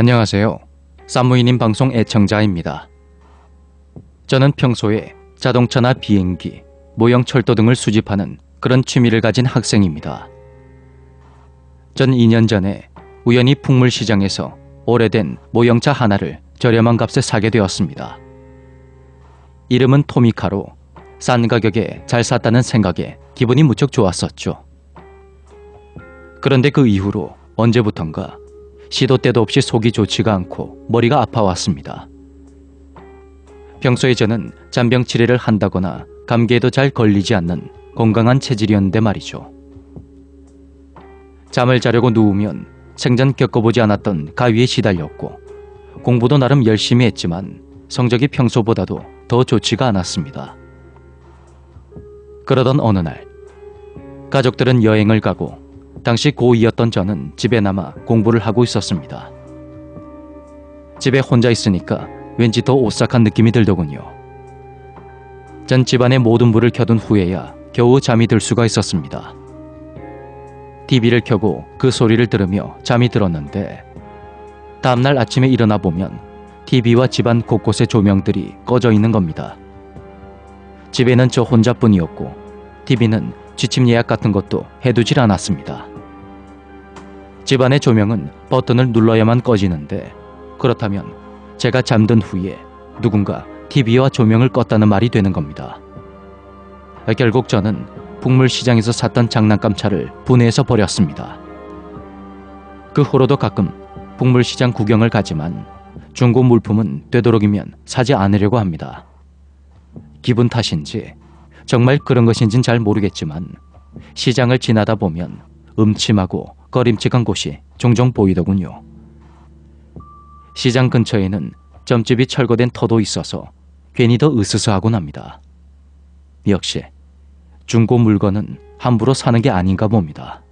안녕하세요. 사무이님 방송 애청자입니다. 저는 평소에 자동차나 비행기, 모형 철도 등을 수집하는 그런 취미를 가진 학생입니다. 전 2년 전에 우연히 풍물시장에서 오래된 모형차 하나를 저렴한 값에 사게 되었습니다. 이름은 토미카로 싼 가격에 잘 샀다는 생각에 기분이 무척 좋았었죠. 그런데 그 이후로 언제부턴가 시도 때도 없이 속이 좋지가 않고 머리가 아파왔습니다. 평소에 저는 잔병 치레를 한다거나 감기에도 잘 걸리지 않는 건강한 체질이었는데 말이죠. 잠을 자려고 누우면 생전 겪어보지 않았던 가위에 시달렸고 공부도 나름 열심히 했지만 성적이 평소보다도 더 좋지가 않았습니다. 그러던 어느 날 가족들은 여행을 가고 당시 고2였던 저는 집에 남아 공부를 하고 있었습니다. 집에 혼자 있으니까 왠지 더 오싹한 느낌이 들더군요. 전 집안의 모든 불을 켜둔 후에야 겨우 잠이 들 수가 있었습니다. TV를 켜고 그 소리를 들으며 잠이 들었는데 다음날 아침에 일어나 보면 TV와 집안 곳곳의 조명들이 꺼져 있는 겁니다. 집에는 저 혼자뿐이었고 TV는 취침 예약 같은 것도 해두질 않았습니다. 집안의 조명은 버튼을 눌러야만 꺼지는데 그렇다면 제가 잠든 후에 누군가 TV와 조명을 껐다는 말이 되는 겁니다. 결국 저는 북물시장에서 샀던 장난감 차를 분해해서 버렸습니다. 그 후로도 가끔 북물시장 구경을 가지만 중고 물품은 되도록이면 사지 않으려고 합니다. 기분 탓인지 정말 그런 것인진 잘 모르겠지만 시장을 지나다 보면 음침하고 꺼림칙한 곳이 종종 보이더군요. 시장 근처에는 점집이 철거된 터도 있어서 괜히 더 으스스하곤 합니다. 역시 중고 물건은 함부로 사는 게 아닌가 봅니다.